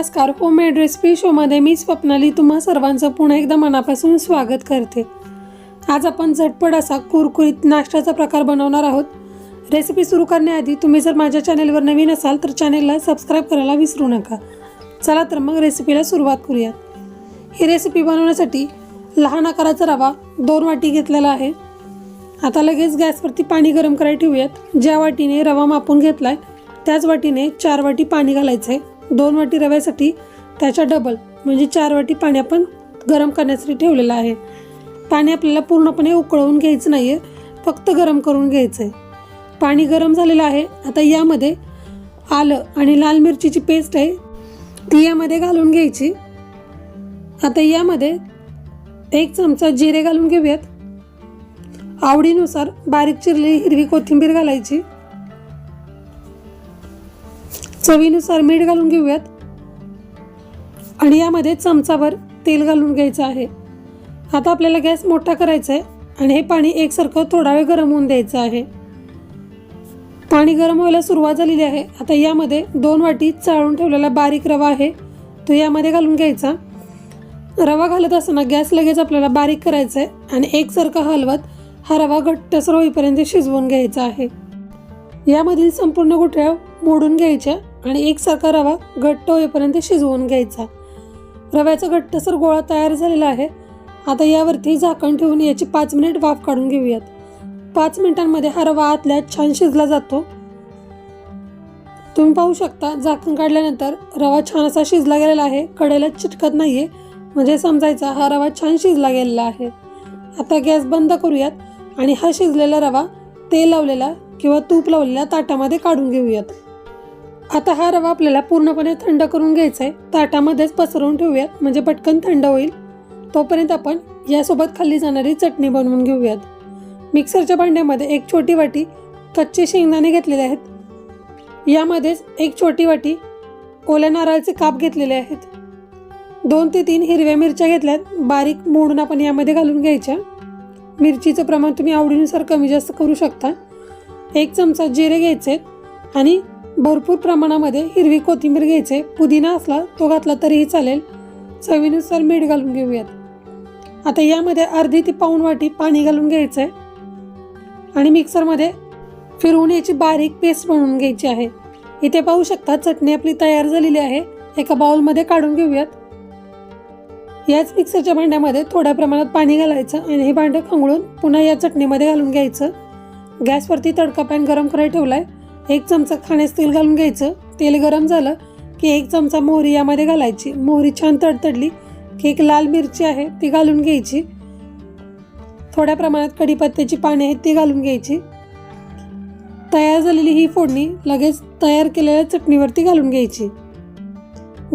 नमस्कार. Homemade recipe शोमध्ये मी स्वप्नाली. तुम्हा सर्वांचं पुन्हा एकदा मनापासून स्वागत करते. आज आपण झटपट असा कुरकुरीत नाश्त्याचा प्रकार बनवणार आहोत. रेसिपी सुरू करण्याआधी तुम्ही जर माझ्या चॅनेलवर नवीन असाल तर चॅनेलला सबस्क्राईब करायला विसरू नका. चला तर मग रेसिपीला सुरुवात करूयात. ही रेसिपी बनवण्यासाठी लहान आकाराचा रवा दोन वाटी घेतलेला आहे. आता लगेच गॅसवरती पाणी गरम करायला ठेवूयात. ज्या वाटीने रवा मापून घेतला आहे त्याच वाटीने चार वाटी पाणी घालायचं आहे दोन वाटी रव्यासाठी त्याच्या डबल म्हणजे चार वाटी पाणी आपण गरम करण्यासाठी ठेवलेलं आहे. पाणी आपल्याला पूर्णपणे उकळवून घ्यायचं नाही आहे फक्त गरम करून घ्यायचं आहे पाणी गरम झालेलं आहे आता यामध्ये आलं आणि लाल मिरचीची पेस्ट आहे ती यामध्ये घालून घ्यायची. आता यामध्ये एक चमचा जिरे घालून घेऊयात. आवडीनुसार बारीक चिरलेली हिरवी कोथिंबीर घालायची. चवीनुसार मीठ घालून घेऊयात. आणि यामध्ये चमचाभर तेल घालून घ्यायचं आहे. आता आपल्याला गॅस मोठा करायचा आहे आणि हे पाणी एकसारखं थोडा वेळ गरम होऊन द्यायचं आहे. पाणी गरम व्हायला सुरुवात झालेली आहे. आता यामध्ये दोन वाटी चाळून ठेवलेला बारीक रवा आहे. तो यामध्ये घालून घ्यायचा. रवा घालत असताना गॅस लगेच आपल्याला बारीक करायचा आहे आणि एकसारखा हलवत हा रवा घट्टसर होईपर्यंत शिजवून घ्यायचा आहे. यामधील संपूर्ण गुठळ्या मोडून घ्यायच्या. आणि एकसारखा रवा घट्ट होईपर्यंत शिजवून घ्यायचा. रव्याचा घट्टसर गोळा तयार झालेला आहे. आता यावरती झाकण ठेवून याची पाच मिनिट वाफ काढून घेऊयात. पाच मिनिटांमध्ये हा रवा आतल्या छान शिजला जातो. तुम्ही पाहू शकता झाकण काढल्यानंतर रवा छान असा शिजला गेलेला आहे. कडेला चिटकत नाही आहे म्हणजे समजायचा हा रवा छान शिजला गेलेला आहे. आता गॅस बंद करूयात आणि हा शिजलेला रवा तेल लावलेला किंवा तूप लावलेल्या ताटामध्ये काढून घेऊयात. आता हा रवा आपल्याला पूर्णपणे थंड करून घ्यायचा आहे. ताटामध्येच पसरवून ठेवूयात म्हणजे पटकन थंड होईल. तोपर्यंत आपण यासोबत खाल्ली जाणारी चटणी बनवून घेऊयात. मिक्सरच्या भांड्यामध्ये एक छोटी वाटी कच्चे शेंगदाणे घेतलेले आहेत. यामध्येच एक छोटी वाटी ओल्या नारळाचे काप घेतलेले आहेत. दोन ते तीन हिरव्या मिरच्या घेतल्यात. बारीक मोडून आपण यामध्ये घालून घ्यायच्या. मिरचीचं प्रमाण तुम्ही आवडीनुसार कमी जास्त करू शकता. एक चमचा जिरे घ्यायचे आणि भरपूर प्रमाणामध्ये हिरवी कोथिंबीर घ्यायचे. पुदिना असला तो घातला तरीही चालेल. चवीनुसार मीठ घालून घेऊयात. आता यामध्ये अर्धी ती पाऊण वाटी पाणी घालून घ्यायचं आहे आणि मिक्सरमध्ये फिरवून याची बारीक पेस्ट बनवून घ्यायची आहे. इथे पाहू शकता चटणी आपली तयार झालेली आहे. एका बाउलमध्ये काढून घेऊयात. याच मिक्सरच्या भांड्यामध्ये थोड्या प्रमाणात पाणी घालायचं आणि हे भांडं खंगळून पुन्हा या चटणीमध्ये घालून घ्यायचं. गॅसवरती तडका पॅन गरम करायला आहे एक चमचा खाण्यास तेल घालून घ्यायचं. तेल गरम झालं की एक चमचा मोहरी यामध्ये घालायची. मोहरी छान तडतडली की एक लाल मिरची आहे ती घालून घ्यायची. थोड्या प्रमाणात कढीपत्त्याची पाने आहेत ती घालून घ्यायची. तयार झालेली ही फोडणी लगेच तयार केलेल्या चटणीवरती घालून घ्यायची.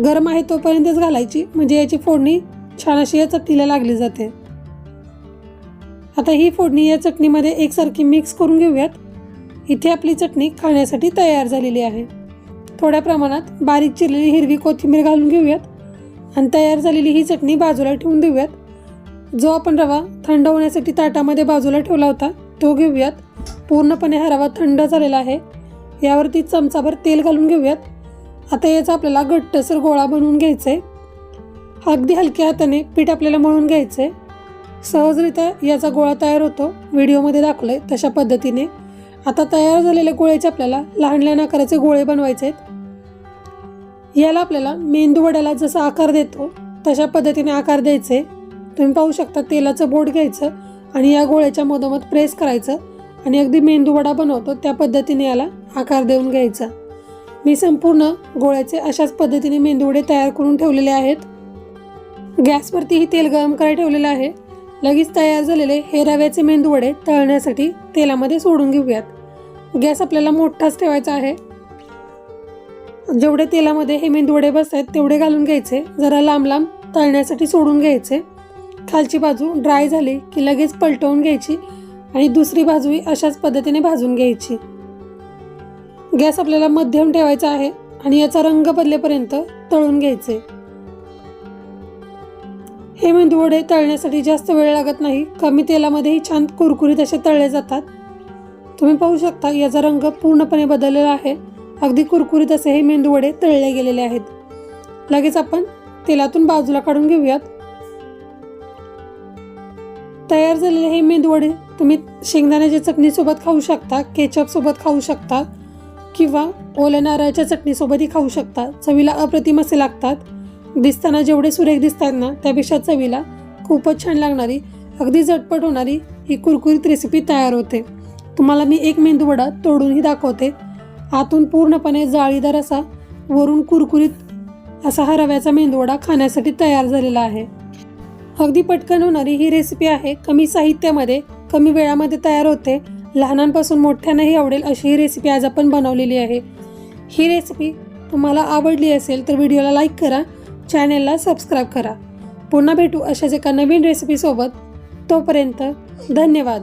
गरम आहे तोपर्यंतच घालायची म्हणजे याची फोडणी छान अशी या चटणीला लागली जाते. आता ही फोडणी या चटणीमध्ये एकसारखी मिक्स करून घेऊयात. इथे आपली चटणी खाण्यासाठी तयार झालेली आहे. थोड्या प्रमाणात बारीक चिरलेली हिरवी कोथिंबीर घालून घेऊयात आणि तयार झालेली ही चटणी बाजूला ठेवून देऊयात. जो आपण रवा थंड होण्यासाठी ताटामध्ये बाजूला ठेवला होता तो घेऊयात. पूर्णपणे हा रवा थंड झालेला आहे. यावरती चमचाभर तेल घालून घेऊयात. आता याचा आपल्याला घट्टसर गोळा बनवून घ्यायचा आहे अगदी हलक्या हाताने पीठ आपल्याला मळून घ्यायचं आहे सहजरित्या याचा गोळा तयार होतो. व्हिडिओमध्ये दाखवलं आहे तशा पद्धतीने. आता तयार झालेल्या गोळ्याचे आपल्याला लहान लहान आकाराचे गोळे बनवायचे आहेत. याला आपल्याला मेंदू वड्याला जसा आकार देतो तशा पद्धतीने आकार द्यायचे. तुम्ही पाहू शकता तेलाचं बोट घ्यायचं आणि या गोळ्याच्या मधोमध प्रेस करायचं आणि अगदी मेंदूवडा बनवतो त्या पद्धतीने याला आकार देऊन घ्यायचा. मी संपूर्ण गोळ्याचे अशाच पद्धतीने मेंदूवडे तयार करून ठेवलेले आहेत. गॅसवरतीही तेल गरम करायला ठेवलेलं आहे. लगेच तयार झालेले हे रव्याचे मेंदूवडे तळण्यासाठी तेलामध्ये सोडून घेऊयात. गॅस आपल्याला मोठाच ठेवायचा आहे. जेवढे तेलामध्ये हे मेंदवडे बस आहेत तेवढे घालून घ्यायचे. जरा लांब लांब तळण्यासाठी सोडून घ्यायचे. खालची बाजू ड्राय झाली की लगेच पलटवून घ्यायची आणि दुसरी बाजूही अशाच पद्धतीने भाजून घ्यायची. गॅस आपल्याला मध्यम ठेवायचा आहे आणि याचा रंग बदलेपर्यंत तळून घ्यायचे. हे मेंदूवडे तळण्यासाठी जास्त वेळ लागत नाही. कमी तेलामध्येही छान कुरकुरीत असे तळले जातात. तुम्ही पाहू शकता याचा रंग पूर्णपणे बदललेला आहे. अगदी कुरकुरीत असे हे मेंदूवडे तळले गेलेले आहेत. लगेच आपण तेलातून बाजूला काढून घेऊयात. तयार झालेले हे मेंदूवडे तुम्ही शेंगदाण्याच्या चटणीसोबत खाऊ शकता केचपसोबत खाऊ शकता किंवा ओल्या नारळाच्या चटणीसोबतही खाऊ शकता. चवीला अप्रतिम असे लागतात. दिसताना जेवढे सुरेख दिसतात ना त्यापेक्षा चवीला खूपच छान लागणारी अगदी झटपट होणारी ही कुरकुरीत रेसिपी तयार होते. तुम्हाला मी एक मेंदूवडा तोडूनही दाखवते. आतून पूर्णपणे जाळीदार असा वरून कुरकुरीत असा हा रव्याचा मेंदूवडा खाण्यासाठी तयार झालेला आहे. अगदी पटकन होणारी ही रेसिपी आहे. कमी साहित्यामध्ये कमी वेळामध्ये तयार होते. लहानांपासून मोठ्यांनाही आवडेल अशी ही रेसिपी आज आपण बनवलेली आहे. ही रेसिपी तुम्हाला आवडली असेल तर व्हिडिओला लाईक करा चॅनेलला सबस्क्राईब करा. पुन्हा भेटू अशाच एका नवीन रेसिपीसोबत तोपर्यंत धन्यवाद.